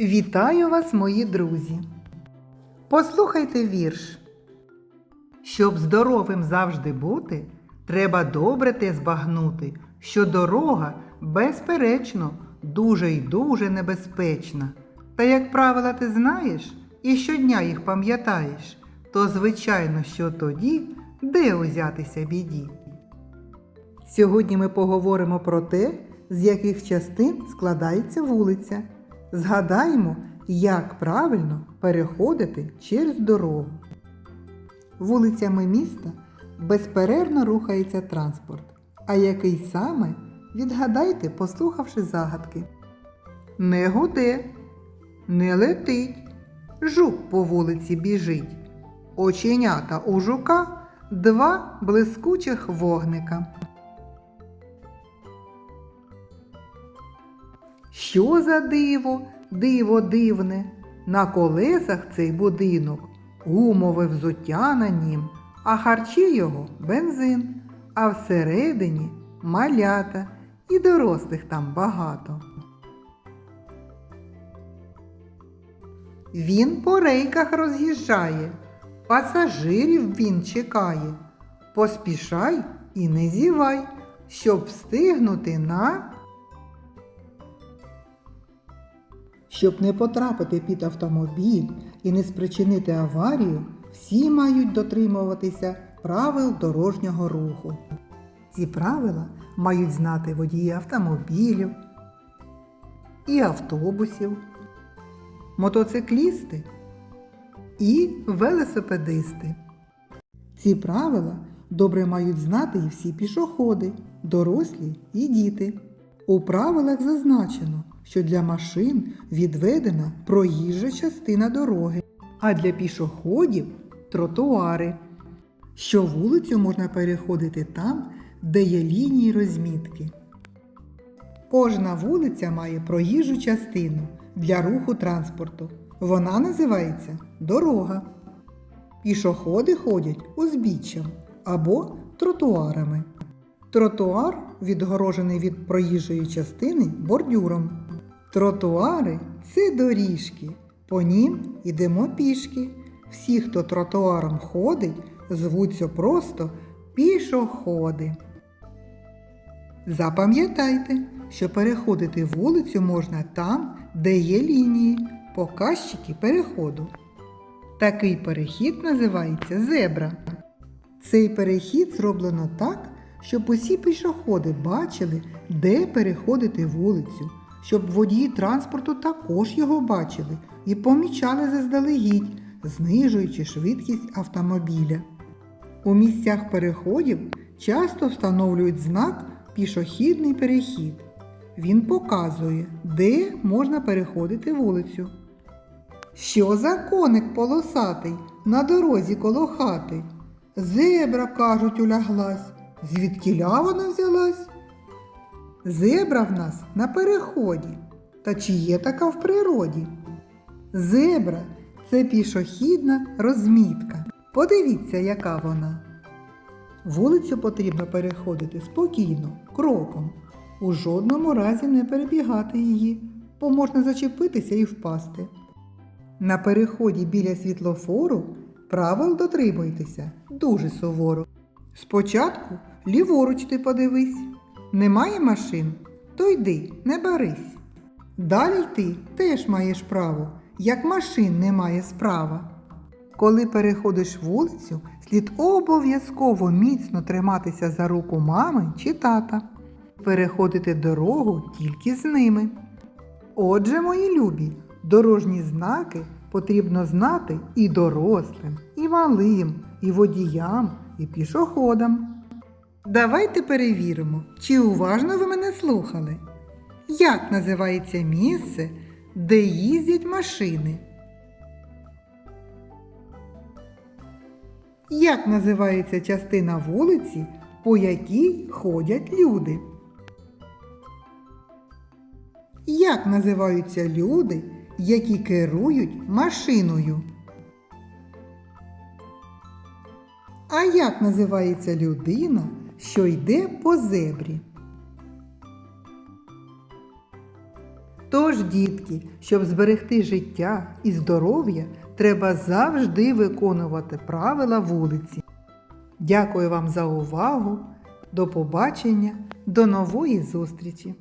Вітаю вас, мої друзі! Послухайте вірш. Щоб здоровим завжди бути, треба добре те збагнути, що дорога, безперечно, дуже й дуже небезпечна. Та як правила ти знаєш і щодня їх пам'ятаєш, то звичайно, що тоді де узятися біді. Сьогодні ми поговоримо про те, з яких частин складається вулиця. Згадаємо, як правильно переходити через дорогу. Вулицями міста безперервно рухається транспорт. А який саме відгадайте, послухавши загадки. Не гуде, не летить, жук по вулиці біжить. Оченята у жука два блискучих вогника. Що за диво, диво дивне, на колесах цей будинок, гумове взуття на нім, а харчі його бензин, а всередині малята і дорослих там багато. Він по рейках роз'їжджає, пасажирів він чекає. Поспішай і не зівай, щоб встигнути на. Щоб не потрапити під автомобіль і не спричинити аварію, всі мають дотримуватися правил дорожнього руху. Ці правила мають знати водії автомобілів і автобусів, мотоциклісти і велосипедисти. Ці правила добре мають знати і всі пішоходи, дорослі і діти. У правилах зазначено, що для машин відведена проїжджа частина дороги, а для пішоходів тротуари. Що вулицю можна переходити там, де є лінії розмітки. Кожна вулиця має проїжджу частину для руху транспорту. Вона називається дорога. Пішоходи ходять узбіччям або тротуарами. Тротуар відгорожений від проїжджої частини бордюром. Тротуари це доріжки. По нім ідемо пішки. Всі, хто тротуаром ходить, звуться просто пішоходи. Запам'ятайте, що переходити вулицю можна там, де є лінії, показчики переходу. Такий перехід називається зебра. Цей перехід зроблено так, щоб усі пішоходи бачили, де переходити вулицю, щоб водії транспорту також його бачили і помічали заздалегідь, знижуючи швидкість автомобіля. У місцях переходів часто встановлюють знак пішохідний перехід. Він показує, де можна переходити вулицю. Що за коник полосатий на дорозі коло хати? Зебра, кажуть, уляглась. Звідкіля вона взялась? Зебра в нас на переході. Та чи є така в природі? Зебра це пішохідна розмітка. Подивіться, яка вона. Вулицю потрібно переходити спокійно, кроком. У жодному разі не перебігати її, бо можна зачепитися і впасти. На переході біля світлофору правил дотримуйтеся дуже суворо. Спочатку ліворуч ти подивись. Немає машин, то йди, не барись. Далі йти теж маєш право, як машин немає справа. Коли переходиш вулицю, слід обов'язково міцно триматися за руку мами чи тата, переходити дорогу тільки з ними. Отже, мої любі, дорожні знаки потрібно знати і дорослим, і малим, і водіям, і пішоходам. Давайте перевіримо, чи уважно ви мене слухали. Як називається місце, де їздять машини? Як називається частина вулиці, по якій ходять люди? Як називаються люди, які керують машиною? А як називається людина, що йде по зебрі? Тож, дітки, щоб зберегти життя і здоров'я, треба завжди виконувати правила вулиці. Дякую вам за увагу. До побачення, до нової зустрічі!